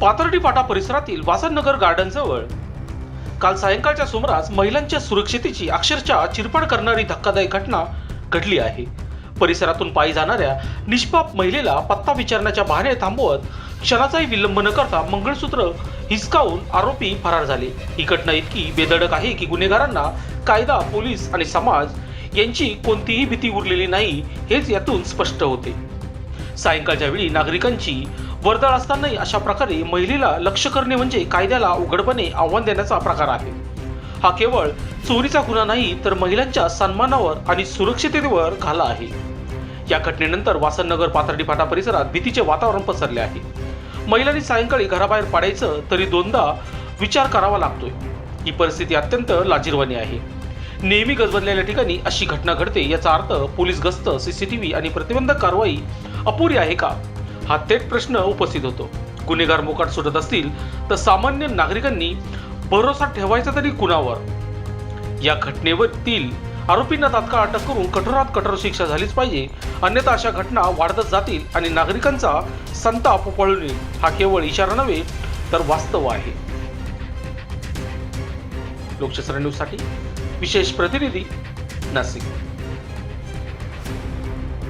पाथर्डी फाटा परिसरातील वासननगर गार्डन जवळ. काल सायंकाळच्या सुमारास महिलांच्या सुरक्षितेची अक्षरशः चिरपड करणारी धक्कादायक घटना घडली आहे. परिसरातून पायी जाणाऱ्या निष्पाप महिलेला पत्ता विचारण्याच्या बहाणे थांबवत क्षणाचाही विलंब न करता मंगळसूत्र हिसकावून आरोपी फरार झाले. ही घटना इतकी बेधडक आहे की गुन्हेगारांना कायदा पोलीस आणि समाज यांची कोणतीही भीती उरलेली नाही हेच यातून स्पष्ट होते. सायंकाळच्या वेळी नागरिकांची वर्दळ असतानाही अशा प्रकारे महिलेला लक्ष करणे म्हणजे कायद्याला उघडपणे आव्हान देण्याचा प्रकार आहे. हा केवळ चोरीचा गुन्हा नाही तर महिलांच्या सन्मानावर आणि सुरक्षिततेवर घाला आहे. या घटनेनंतर वासननगर पाथर्डी फाटा परिसरात भीतीचे वातावरण पसरले आहे. महिलांनी सायंकाळी घराबाहेर पडायचं तरी दोनदा विचार करावा लागतोय. ही परिस्थिती अत्यंत लाजीरवाणी आहे. नेहमी गजबजलेल्या ठिकाणी अशी घटना घडते याचा अर्थ पोलीस गस्त सीसीटीव्ही आणि प्रतिबंधक कारवाई अपुरी आहे का? हा थेट प्रश्न उपस्थित होतो. गुन्हेगार मोकाट सुटत असतील तर सामान्य नागरिकांनी भरोसा ठेवायचा तरी कुणावर? या घटनेवरील आरोपींना तात्काळ अटक करून कठोरात कठोर शिक्षा झालीच पाहिजे. अन्यथा अशा घटना वाढतच जातील आणि नागरिकांचा संताप पळून येईल. हा केवळ इशारा नव्हे तर वास्तव आहे. लोकशास्त्र न्यूजसाठी विशेष प्रतिनिधी नाशिक.